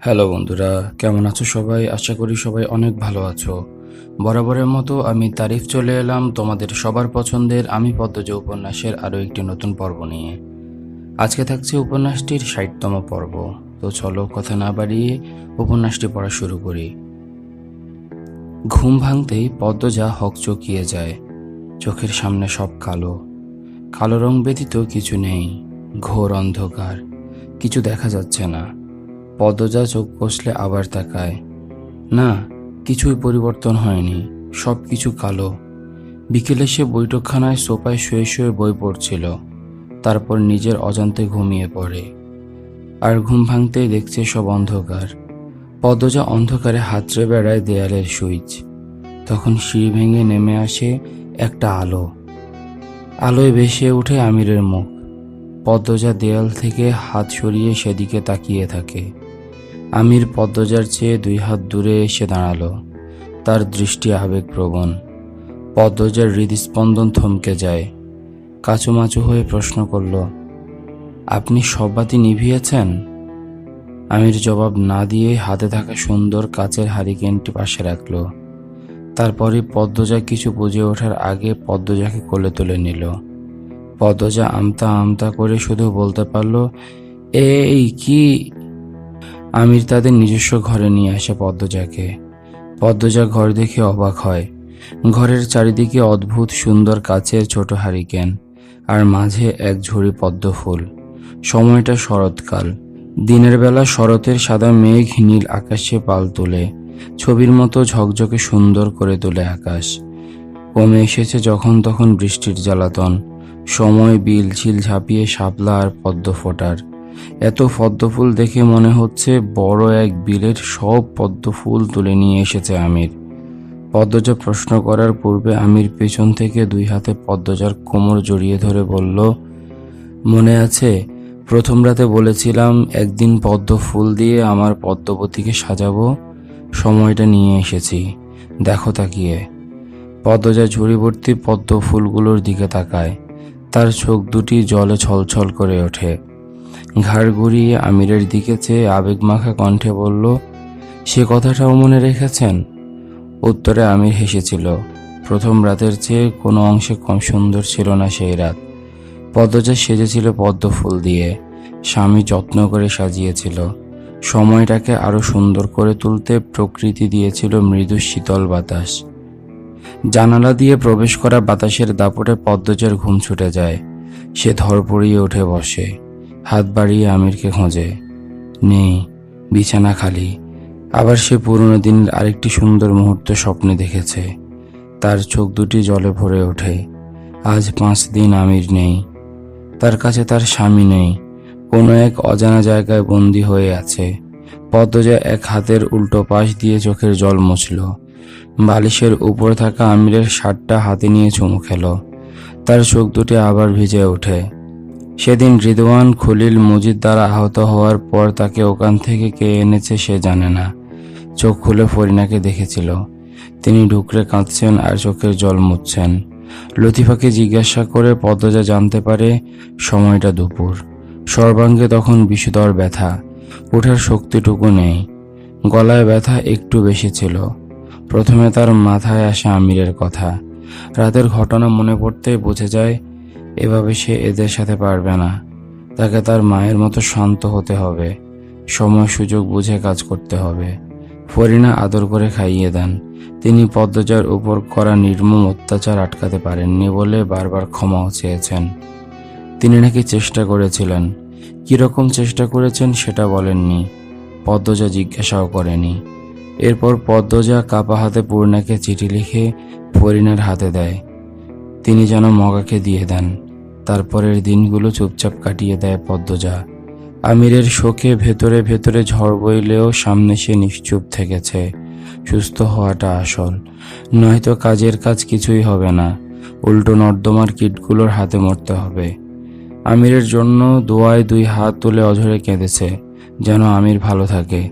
Hello বন্ধুরা, কেমন আছো সবাই? আশা করি সবাই অনেক ভালো আছো। বরাবরের মতো আমি তারিফ চলে এলাম তোমাদের সবার পছন্দের আমি পদ্মজ উপন্যাসের আরও একটি নতুন পর্ব নিয়ে। আজকে থাকছে উপন্যাসটির ষাটতম পর্ব। তো চলো কথা না বাড়িয়ে উপন্যাসটি পড়া শুরু করি। ঘুম ভাঙতেই পদ্মজা হক চকিয়ে যায়। চোখের সামনে সব কালো। কালো রং ব্যতীত কিছু নেই। ঘোর অন্ধকার। কিছু দেখা যাচ্ছে না। পদ্মজা চোখ কষলে আবার তাকায়। না, কিছুই পরিবর্তন হয়নি সব কিছু কালো। বিকেলে সে বৈঠকখানায় সোফায় শুয়ে শুয়ে বই পড়ছিল, তারপর নিজের অজান্তে ঘুমিয়ে পড়ে। আর ঘুম ভাঙতেই দেখছে সব অন্ধকার। পদ্মজা অন্ধকারে হাতড়ে বেড়ায় দেয়ালের সুইচ। তখন সিঁড়ি ভেঙে নেমে আসে একটা আলো। আলোয় ভেসে ওঠে আমিরের মুখ। পদ্মজা দেয়াল থেকে হাত সরিয়ে সেদিকে তাকিয়ে থাকে। আমির পদ্মজার চেয়ে দুই হাত দূরে এসে দাঁড়াল। তার দৃষ্টি আবেগপ্রবণ। পদ্মজার হৃদস্পন্দন থমকে যায়। কাচুমাচু হয়ে প্রশ্ন করল, আপনি সব বাতি নিভিয়েছেন? আমির জবাব না দিয়ে হাতে থাকা সুন্দর কাচের হারিকেনটি পাশে রাখল। তারপরে পদ্মজা কিছু বুঝে ওঠার আগে পদ্মজাকে কোলে তুলে নিল। পদ্মজা আমতা আমতা করে শুধু বলতে পারল এই কি আমির তাদের নিজস্ব ঘরে নিয়ে আসে পদ্মজাকে। পদ্মজা ঘর দেখে অবাক হয়। ঘরের চারিদিকে অদ্ভুত সুন্দর কাচের ছোট হারিকেন আর মাঝে এক ঝুড়ি পদ্ম ফুল। সময়টা শরৎকাল। দিনের বেলা শরতের সাদা মেঘ নীল আকাশে পাল তোলে, ছবির মতো ঝকঝকে সুন্দর করে তোলে আকাশ। কমে এসেছে যখন তখন বৃষ্টির জ্বালাতন। সময় বিল ঝিল ঝাঁপিয়ে শাপলা আর পদ্ম ফোটার। এত পদ্মফুল দেখে মনে হচ্ছে বড় এক বিলের সব পদ্ম ফুল তুলে নিয়ে এসেছে আমির। পদ্মজা প্রশ্ন করার পূর্বে আমির পেছন থেকে দুই হাতে পদ্মজার কোমর জড়িয়ে ধরে বলল, মনে আছে? প্রথম রাতে বলেছিলাম একদিন পদ্ম ফুল দিয়ে আমার পদ্মবতীকে সাজাবো। সময়টা নিয়ে এসেছি। দেখো তাকিয়ে। পদ্মজা ঝুড়িভর্তি পদ্ম ফুলগুলোর দিকে তাকায়। তার চোখ দুটি জলে ছলছল করে ওঠে। ঘাড় ঘুরিয়ে আমিরের দিকে চেয়ে আবেগমাখা কণ্ঠে বলল, সে কথাটাও মনে রেখেছেন? উত্তরে আমির হেসেছিল, প্রথম রাতের চেয়ে কোনো অংশে কম সুন্দর ছিল না সেই রাত। পদ্মজা সেজেছিল পদ্ম ফুল দিয়ে। স্বামী যত্ন করে সাজিয়েছিল। সময়টাকে আরও সুন্দর করে তুলতে প্রকৃতি দিয়েছিল মৃদু শীতল বাতাস। জানালা দিয়ে প্রবেশ করা বাতাসের দাপটে পদ্মজার ঘুম ছুটে যায়। সে ধরপড়িয়ে উঠে বসে। হাত বাড়িয়ে আমিরকে খোঁজে। নেই বিছানা খালি। আবার সে পুরনো দিনের আরেকটি সুন্দর মুহূর্ত স্বপ্নে দেখেছে। তার চোখ দুটি জলে ভরে ওঠে। আজ পাঁচ দিন আমির নেই। তার কাছে তার স্বামী নেই। কোনো এক অজানা জায়গায় বন্দী হয়ে আছে। পদ্মজা এক হাতের উল্টো পাশ দিয়ে চোখের জল মুছল। বালিশের উপর থাকা আমিরের শার্টটা হাতে নিয়ে চুমু খেল। তার চোখ দুটি আবার ভিজে ওঠে। সেদিন রিদওয়ান খলিল মুজিদ দ্বারা আহত হওয়ার পর তাকে ওখান থেকে কে এনেছে সে জানে না। চোখ খুলে ফরিনাকে দেখেছিল। তিনি ঢুকরে কাঁদছেন আর চোখের জল মুছছেন। লতিফাকে জিজ্ঞাসা করে পদ্মজা জানতে পারে সময়টা দুপুর। সর্বাঙ্গে তখন বিষুদর ব্যথা। ওঠার শক্তিটুকু নেই। গলায় ব্যথা একটু বেশি ছিল। প্রথমে তার মাথায় আসে আমিরের কথা। রাতের ঘটনা মনে পড়তেই বুঝে যায় এভাবে সে এদের সাথে পারবে না। তাকে তার মায়ের মতো শান্ত হতে হবে। সময় সুযোগ বুঝে কাজ করতে হবে। ফরিনা আদর করে খাইয়ে দেন। তিনি পদ্মজার উপর করা নির্মম অত্যাচার আটকাতে পারেননি বলে বারবার ক্ষমাও চেয়েছেন। তিনি নাকি চেষ্টা করেছিলেন। কীরকম চেষ্টা করেছেন সেটা বলেননি। পদ্মজা জিজ্ঞাসাও করেনি। এরপর পদ্মজা কাপা হাতে পূর্ণাকে চিঠি লিখে ফরিনার হাতে দেয়। তিনি যেন মগাকে দিয়ে দেন। তারপরের দিনগুলো চুপচাপ কাটিয়ে দেয় পদ্মজা। আমিরের শোকে ভেতরে ভেতরে ঝড় বইলেও সামনে সে নিশ্চুপ থেকেছে। সুস্থ হওয়াটা আসল। নয়তো কাজের কাজ কিছুই হবে না। উল্টো নর্দমার কিটগুলোর হাতে মরতে হবে। আমিরের জন্য দোয়ায় দুই হাত তুলে অঝরে কেঁদেছে, যেন আমির ভালো থাকে,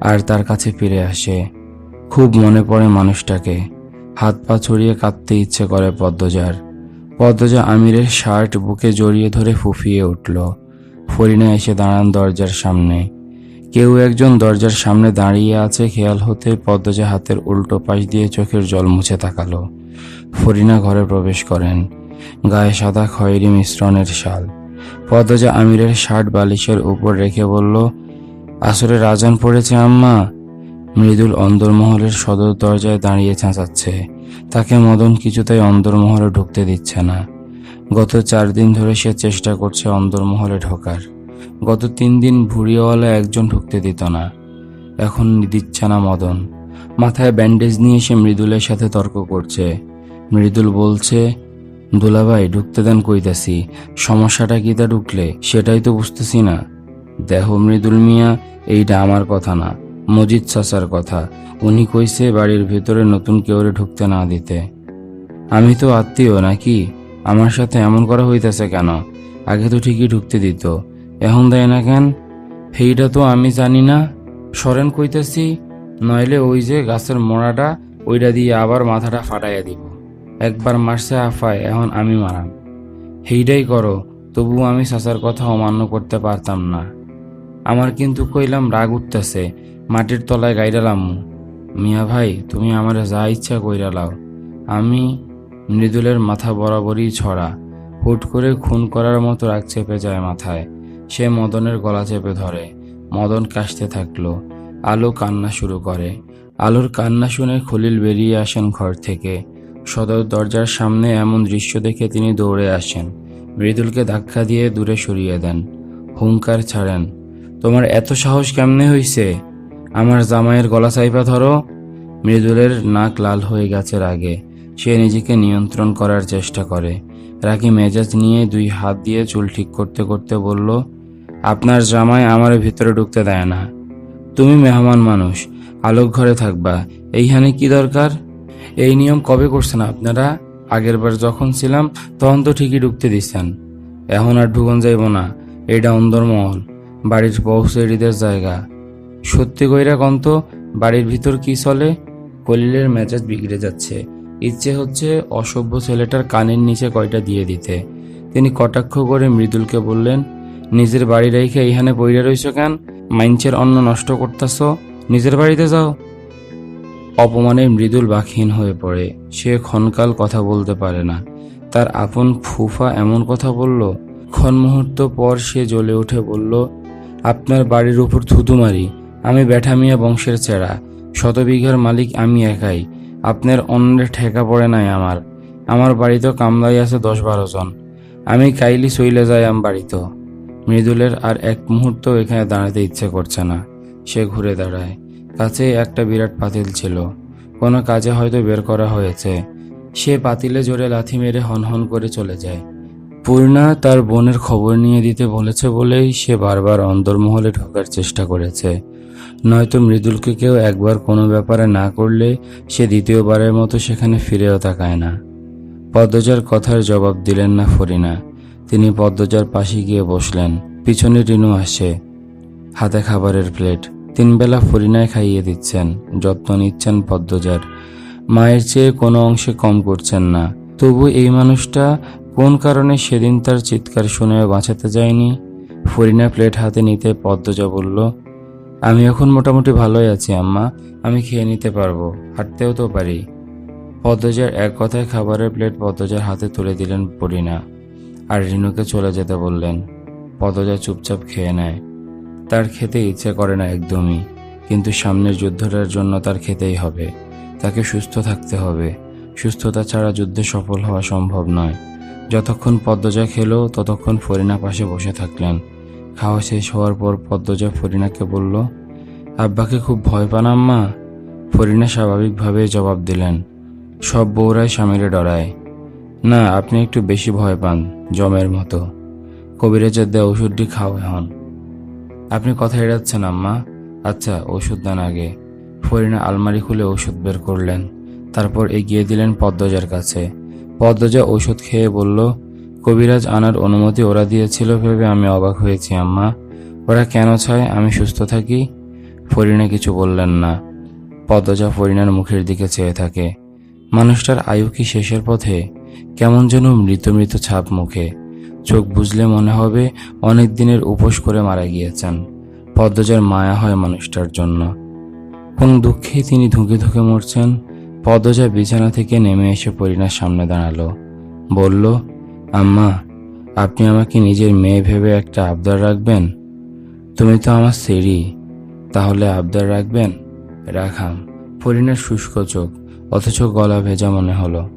আর তার কাছে ফিরে আসে। খুব মনে পড়ে মানুষটাকে। হাত পা ছড়িয়ে কাঁদতে ইচ্ছে করে পদ্মজার। পদ্মজা আমিরের শার্ট বুকে জড়িয়ে ধরে ফুফিয়ে উঠল। ফরিনা এসে দাঁড়ান দরজার সামনে। কেউ একজন দরজার সামনে দাঁড়িয়ে আছে, খেয়াল হতে পদ্মজা হাতের উল্টো পাশ দিয়ে চোখের জল মুছে তাকালো। ফরিনা ঘরে প্রবেশ করেন, গায়ে সাদা খয়েরি মিশ্রণের শাল। পদ্মজা আমিরের শার্ট বালিশের উপর রেখে বলল, আসরে রাজান পড়েছে, আম্মা। মৃদুল অন্দরমহলের সদর দরজায় দাঁড়িয়ে চেঁচাচ্ছে। তাকে মদন কিছুতেই অন্দরমহলে ঢুকতে দিচ্ছে না। গত চার দিন ধরে সে চেষ্টা করছে অন্দরমহলে ঢোকার। গত তিন দিন ভুড়িওয়ালা একজন ঢুকতে দিত না। এখন দিচ্ছে না মদন। মাথায় ব্যান্ডেজ নিয়ে সে মৃদুলের সাথে তর্ক করছে। মৃদুল বলছে, দুলাভাই, ঢুকতে দেন কইতাছি। সমস্যাটা কি তা ঢুকলে? সেটাই তো বুঝতেছি না। দেখো মৃদুল মিয়া, এইটা আমার কথা না। মজিদ চাচার কথা। উনি কইছে, বাড়ির ভেতরে নতুন কেউরে ঢুকতে না দিতে। আমি তো আত্মীয় নাকি? আমার সাথে এমন করা হইতেছে কেন? আগে তো ঠিকই ঢুকতে দিত। এখন দেয় না কেন? সেইটা তো আমি জানি না। সরেন কইতেছি, নইলে ওই যে গাছের মোড়াটা, ওইটা দিয়ে আবার মাথাটা ফাটাইয়া দিব। একবার মারছে আফায়, এখন আমি মারাম। সেইটাই করো তবু আমি চাচার কথা অমান্য করতে পারতাম না। আমার কিন্তু কইলাম রাগ উঠতেছে মাটির তলায় গাইডালাম, মিয়া ভাই, তুমি আমার যা ইচ্ছা কইরা লাও। আমি মৃদুলের মাথা বরাবরই ছড়া। হুট করে খুন করার মতো রাগ চেপে যায় মাথায়। সে মদনের গলা চেপে ধরে। মদন কাশতে থাকল। আলো কান্না শুরু করে। আলোর কান্না শুনে খলিল বেরিয়ে আসেন ঘর থেকে। সদর দরজার সামনে এমন দৃশ্য দেখে তিনি দৌড়ে আসেন। মৃদুলকে ধাক্কা দিয়ে দূরে সরিয়ে দেন। হুঙ্কার ছাড়েন, তোমার এত সাহস কেমনে হইছে? আমার জামাইয়ের গলা চাইপা ধরো। মৃদুলের নাক লাল হয়ে গেছে রাগে। সে নিজেকে নিয়ন্ত্রণ করার চেষ্টা করে। রাগী মেজাজ নিয়ে দুই হাত দিয়ে চুল ঠিক করতে করতে বলল, আপনার জামাই আমার ভিতরে ঢুকতে দেয় না। তুমি মেহমান মানুষ, আলোক ঘরে থাকবা। এইখানে কি দরকার? এই নিয়ম কবে করছেন আপনারা? আগের বার যখন ছিলাম, তখন তো ঠিকই ঢুকতে দিচ্ছেন এখন আর ঢুকন যাইব না। এটা অন্দরমহল। বাড়ির পৌঁছেরিদের জায়গা। সত্যি কইরা কন্ত বাড়ির ভিতর কি চলে? কলিলের মেজাজ বিগড়ে যাচ্ছে। ইচ্ছে হচ্ছে অসভ্য ছেলেটার কানের নিচে কয়টা দিয়ে দিতে। তিনি কটাক্ষ করে মৃদুলকে বললেন, নিজের বাড়ি রেখে এইখানে বইরে রইছ কেন? মাইনচের অন্ন নষ্ট করতেছ। নিজের বাড়িতে যাও। অপমানে মৃদুল বাকহীন হয়ে পড়ে। সে ক্ষণকাল কথা বলতে পারে না। তার আপন ফুফা এমন কথা বলল। ক্ষণ মুহূর্ত পর সে জ্বলে উঠে বলল, আপনার বাড়ির উপর থুতু মারি। আমি ব্যাঠামিয়া বংশের চেরা। শত বিঘার মালিক আমি একাই। আপনার অন্যের ঠেকা পড়ে নাই আমার। আমার বাড়িতে কামলাই আছে দশ বারো জন। আমি কাইলি সইলে যাই আম বাড়িতে। মৃদুলের আর এক মুহূর্ত এখানে দাঁড়াতে ইচ্ছে করছে না। সে ঘুরে দাঁড়ায়। কাছে একটা বিরাট পাতিল ছিল। কোনো কাজে হয়তো বের করা হয়েছে। সে পাতিলে জোরে লাথি মেরে হনহন করে চলে যায়। পূর্ণা তার বোনের খবর নিয়ে দিতে বলেছে বলেই সে বারবার অন্দরমহলে ঢোকার চেষ্টা করেছে। নয়তো মৃদুলকে কেউ একবার কোনো ব্যাপারে না করলে সে দ্বিতীয়বারের মতো সেখানে ফিরেও তাকায় না। পদ্মজার কথার জবাব দিলেন না ফরিনা। তিনি পদ্মজার পাশে গিয়ে বসলেন। পিছনে রিনু আসে হাতে খাবারের প্লেট। তিনবেলা ফরিনায় খাইয়ে দিচ্ছেন। যত্ন নিচ্ছেন পদ্মজার। মায়ের চেয়ে কোনো অংশে কম করছেন না। তবু এই মানুষটা কোন কারণে সেদিন তার চিৎকার শুনে বাঁচাতে যায়নি? ফরিনা প্লেট হাতে নিতে পদ্মজা বলল আমি এখন মোটামুটি ভালোই আছি, আম্মা। আমি খেয়ে নিতে পারব, হাঁটতেও তো পারি। পদ্মজার এক কথায় খাবারের প্লেট পদ্মজার হাতে তুলে দিলেন পরিনা। আর রিনুকে চলে যেতে বললেন। পদ্মজা চুপচাপ খেয়ে নেয়। তার খেতে ইচ্ছে করে না একদমই, কিন্তু সামনের যুদ্ধটার জন্য তার খেতেই হবে। তাকে সুস্থ থাকতে হবে। সুস্থতা ছাড়া যুদ্ধে সফল হওয়া সম্ভব নয়। যতক্ষণ পদ্মজা খেলো, ততক্ষণ ফরিনা পাশে বসে থাকলেন। খাওয়া শেষ হওয়ার পর পদ্মজা ফরিনাকে বলল, আব্বাকে খুব ভয় পান আম্মা? ফরিনা স্বাভাবিকভাবে জবাব দিলেন, সব বউরাই স্বামীরে ডরায়। না, আপনি একটু বেশি ভয় পান, জমের মতো। কবিরাজের দেওয়া ওষুধটি খাও হন আপনি কথা এড়াচ্ছেন আম্মা? আচ্ছা ওষুধ দেন আগে। ফরিনা আলমারি খুলে ওষুধ বের করলেন, তারপর এগিয়ে দিলেন পদ্মজার কাছে। পদ্মজা ওষুধ খেয়ে বলল কবিরাজ আনার অনুমতি ওরা দিয়েছিল ভেবে আমি অবাক হয়েছি, আম্মা। ওরা কেন চায়? আমি সুস্থ থাকি? ফরিনা কিছু বললেন না। পদ্মজা ফরিনার মুখের দিকে চেয়ে থাকে। মানুষটার আয়ু কি শেষের পথে? কেমন যেন মৃত মৃত ছাপ মুখে। চোখ বুঝলে মনে হবে অনেক দিনের উপোস করে মারা গিয়েছেন। পদ্মজার মায়া হয় মানুষটার জন্য। কোন দুঃখে তিনি ধুঁকে ধুঁকে মরছেন? পদ্মজা বিছানা থেকে নেমে এসে পরিণার সামনে দাঁড়াল। বলল আম্মা, আপনি আমাকে নিজের মেয়ে ভেবে একটা আবদার রাখবেন? তুমি তো আমার সেরি তাহলে আবদার রাখবেন? রাখাম ফরিনার শুষ্ক চোখ, অথচ গলা ভেজা মনে হলো।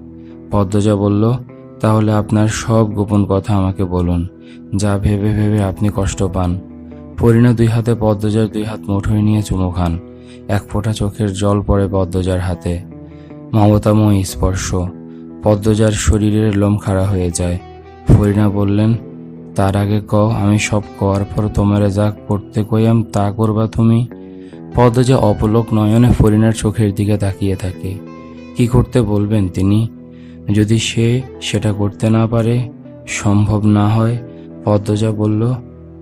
পদ্মজা বলল, তাহলে আপনার সব গোপন কথা আমাকে বলুন, যা ভেবে ভেবে আপনি কষ্ট পান। ফরিনা দুই হাতে পদ্মজার দুই হাত মুঠোয় নিয়ে চুমু খান। এক ফোঁটা চোখের জল পড়ে পদ্মজার হাতে। মমতাময় স্পর্শ। পদ্মজার শরীরের লোম খাড়া হয়ে যায়। ফরিনা বললেন, তার আগে ক আমি সব কওয়ার পর তোমার যা করতে কইয়াম তা করবা তুমি? পদ্মজা অপলক নয়নে ফরিনার চোখের দিকে তাকিয়ে থাকে। কি করতে বলবেন তিনি? যদি সে সেটা করতে না পারে, সম্ভব না হয়। পদ্মজা বলল,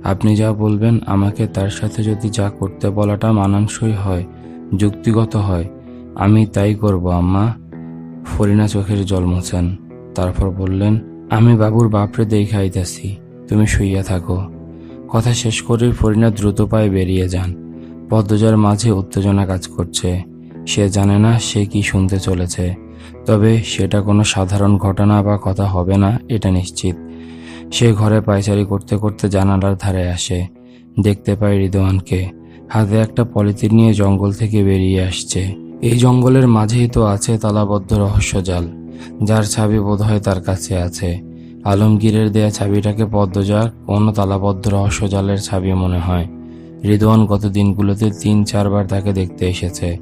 আপনি যা বলবেন, আমাকে তার সাথে যদি যা করতে বলাটা মানানসই হয়, যুক্তিগত হয়, আমি তাই করব, আম্মা। ফরিনা চোখের জল মোছেন। তারপর বললেন, আমি বাবুর বাপরে দেখাইতেছি তুমি শুইয়া থাকো। কথা শেষ করে ফরিনা দ্রুত পায়ে বেরিয়ে যান। পদ্মজার মাঝে উত্তেজনা কাজ করছে। সে জানে না সে কি শুনতে চলেছে। তবে সেটা কোনো সাধারণ ঘটনা বা কথা হবে না, এটা নিশ্চিত। সে ঘরে পায়চারি করতে করতে জানালার ধারে আসে। দেখতে পায় রিদওয়ানকে। হাতে একটা পলিথিন নিয়ে জঙ্গল থেকে বেরিয়ে আসছে। এই জঙ্গলের মাঝেই তো আছে তালাবদ্ধ রহস্যজাল যার চাবি বোধহয় তার কাছে আছে। আলমগীরের দেয়া ছাবিটাকে পদ্মজার কোনো তালাবদ্ধ রহস্যজালের ছাবি মনে হয়। রিদওয়ান গত দিনগুলোতে তিন, চারবার তাকে দেখতে এসেছে,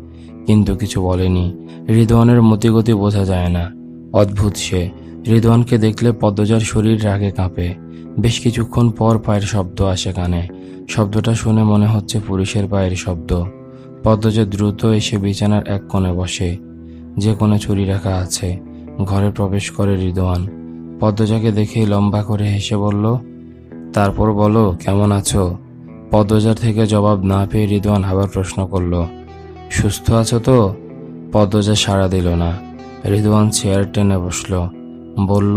কিন্তু কিছু বলেনি। রিদওয়ানের মতিগতি বোঝা যায় না। অদ্ভুত সে। রিদওয়ানকে দেখলে পদ্মজার শরীর রাগে কাঁপে। বেশ কিছুক্ষণ পর পায়ের শব্দ আসে কানে। শব্দটা শুনে মনে হচ্ছে পুরুষের পায়ের শব্দ। পদ্মজা দ্রুত এসে বিছানার এক কোণে বসে। যে কোণে ছুরি রাখা আছে, ঘরে প্রবেশ করে রিদওয়ান পদ্মজাকে দেখে লম্বা করে হেসে বলল, তারপর বলো, কেমন আছো? পদ্মজার থেকে জবাব না পেয়ে রিদওয়ান আবার প্রশ্ন করল, সুস্থ আছো তো? পদ্মজা সাড়া দিল না। রিদওয়ান চেয়ার টেনে বসল, বলল,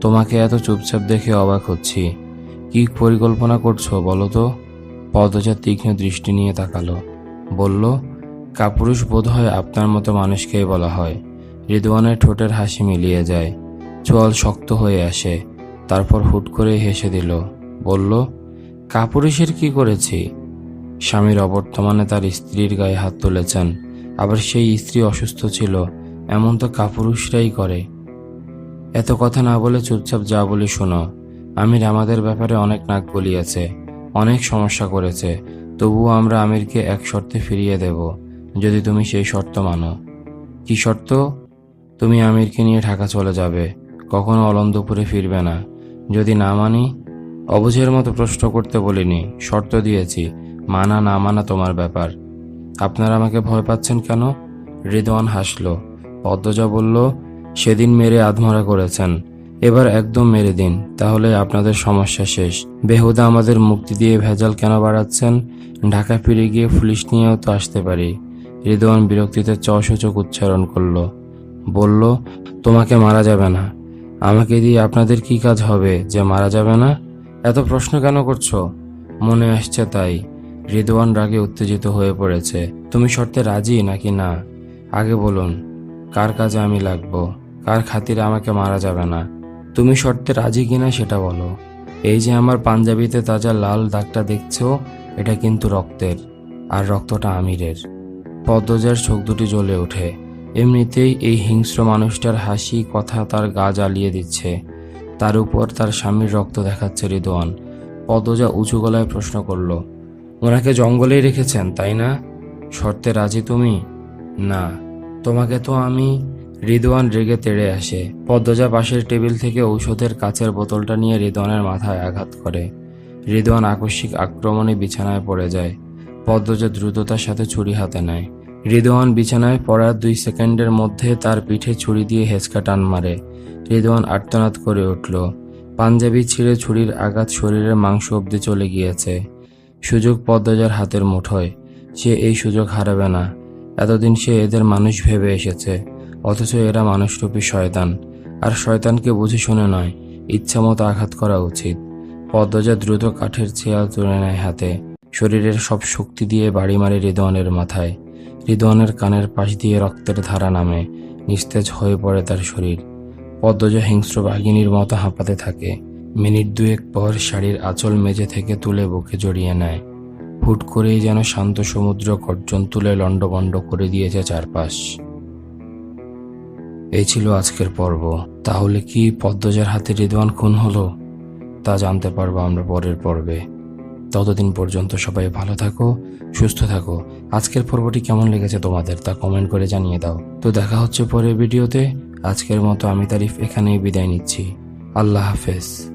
তোমাকে এত চুপচাপ দেখে অবাক হচ্ছি। কি পরিকল্পনা করছ বলো তো? পদ্মজা তীক্ষ্ণ দৃষ্টি নিয়ে তাকালো। বলল, কাপুরুষ বোধ হয় আপনার মতো মানুষকেই বলা হয়। রিদওয়ানের ঠোঁটের হাসি মিলিয়ে যায়। চোয়াল শক্ত হয়ে আসে। তারপর হুট করে হেসে দিল, বলল, কাপুরুষের কি করেছি? স্বামীর অবর্তমানে তার স্ত্রীর গায়ে হাত তুলেছেন। আবার সেই স্ত্রী অসুস্থ ছিল, এমন তো কাপুরুষরাই করে। এত কথা না বলে চুপচাপ যা বলি শোনো। আমির আমাদের ব্যাপারে অনেক নাক গলিয়েছে, অনেক সমস্যা করেছে তবুও আমরা আমিরকে এক শর্তে ফিরিয়ে দেব, যদি তুমি সেই শর্ত মানো। কি শর্ত? তুমি আমিরকে নিয়ে ঢাকা চলে যাবে, কখনো অলন্দপুরে ফিরবে না। যদি না মানি, অবুঝের মতো প্রশ্ন করতে বলিনি, শর্ত দিয়েছি, মানা না মানা তোমার ব্যাপার। আপনারা আমাকে ভয় পাচ্ছেন কেন? রিদওয়ান হাসল, পদ্মজা বলল, সেদিন মেরে আধমরা করেছেন। এবার একদম মেরে দিন, তাহলে আপনাদের সমস্যা শেষ। বেহুদা আমাদের মুক্তি দিয়ে ভেজাল কেন বাড়াচ্ছেন? ঢাকা ফিরে গিয়ে পুলিশ নিয়েও তো আসতে পারি। রিদওয়ান বিরক্তিতে চসূচক উচ্চারণ করল। বলল, তোমাকে মারা যাবে না। আমাকে দিয়ে আপনাদের কি কাজ হবে যে মারা যাবে না? এত প্রশ্ন কেন করছ? মনে আসছে তাই। রিদওয়ান রাগে উত্তেজিত হয়ে পড়েছে। তুমি শর্তে রাজি নাকি না? আগে বলুন, কার কাজে আমি লাগবো? কার খাতিরে আমাকে মারা যাবে না? তুমি শর্তে রাজি কিনা সেটা বলো। এই যে আমার পাঞ্জাবিতে তাজা লাল দাগটা দেখছ, এটা কিন্তু রক্তের, আর রক্তটা আমিরের। পদ্মজার চোখ দুটি জ্বলে ওঠে। এমনিতেই এই হিংস্র মানুষটার হাসি, কথা তার গা জ্বালিয়ে দিচ্ছে। তার উপর তার স্বামীর রক্ত দেখাচ্ছে রিদওয়ান পদ্মজা উঁচু গলায় প্রশ্ন করল, ওনাকে জঙ্গলেই রেখেছেন, তাই না? শর্তে রাজি তুমি? না। তোমাকে তো আমি রিদওয়ান রেগে তেড়ে আসে। পদ্মজা পাশের টেবিল থেকে ঔষধের কাচের বোতলটা নিয়ে রিদওয়ানের মাথায় আঘাত করে। রিদওয়ান আকস্মিক আক্রমণে বিছানায় পড়ে যায়। পদ্মজা দ্রুততার সাথে ছুরি হাতে নেয়। রিদওয়ান বিছানায় পড়ার দুই সেকেন্ডের মধ্যে তার পিঠে ছুরি দিয়ে হেঁচকা টান মারে। রিদওয়ান আর্তনাদ করে উঠল। পাঞ্জাবি ছিঁড়ে ছুরির আঘাত শরীরের মাংস অবধি চলে গিয়েছে। সুযোগ পদ্মজার হাতের মুঠোয়। সে এই সুযোগ হারাবে না। এতদিন সে এদের মানুষ ভেবে এসেছে। অথচ এরা মানুষরূপী শয়তান। আর শয়তানকে বুঝে শুনে নয়, ইচ্ছামতো আঘাত করা উচিত। পদ্মজা দ্রুত কাঠের চেয়ার তুলে নেয় হাতে, শরীরের সব শক্তি দিয়ে বাড়ি মারে রিদওয়ানের মাথায়। রিদওয়ানের কানের পাশ দিয়ে রক্তের ধারা নামে, নিস্তেজ হয়ে পড়ে তার শরীর। পদ্মজা হিংস্র বাঘিনীর মতো হাঁপাতে থাকে। মিনিট দুয়েক পর শাড়ির আঁচল মেঝে থেকে তুলে বুকে জড়িয়ে নেয়। হুট করেই যেন শান্ত সমুদ্র গর্জন তুলে লণ্ডভণ্ড করে দিয়েছে চারপাশ। এই ছিল আজকের পর্ব। তাহলে কি পদ্মজার হাতে রিদওয়ান খুন হলো? তা জানতে পারব আমরা পরের পর্বে। ততদিন পর্যন্ত সবাই ভালো থাকো, সুস্থ থাকো। আজকের পর্বটি কেমন লেগেছে তোমাদের তা কমেন্ট করে জানিয়ে দাও। তো দেখা হচ্ছে পরের ভিডিওতে। আজকের মতো আমি তারিফ এখানেই বিদায় নিচ্ছি। আল্লাহ হাফেজ।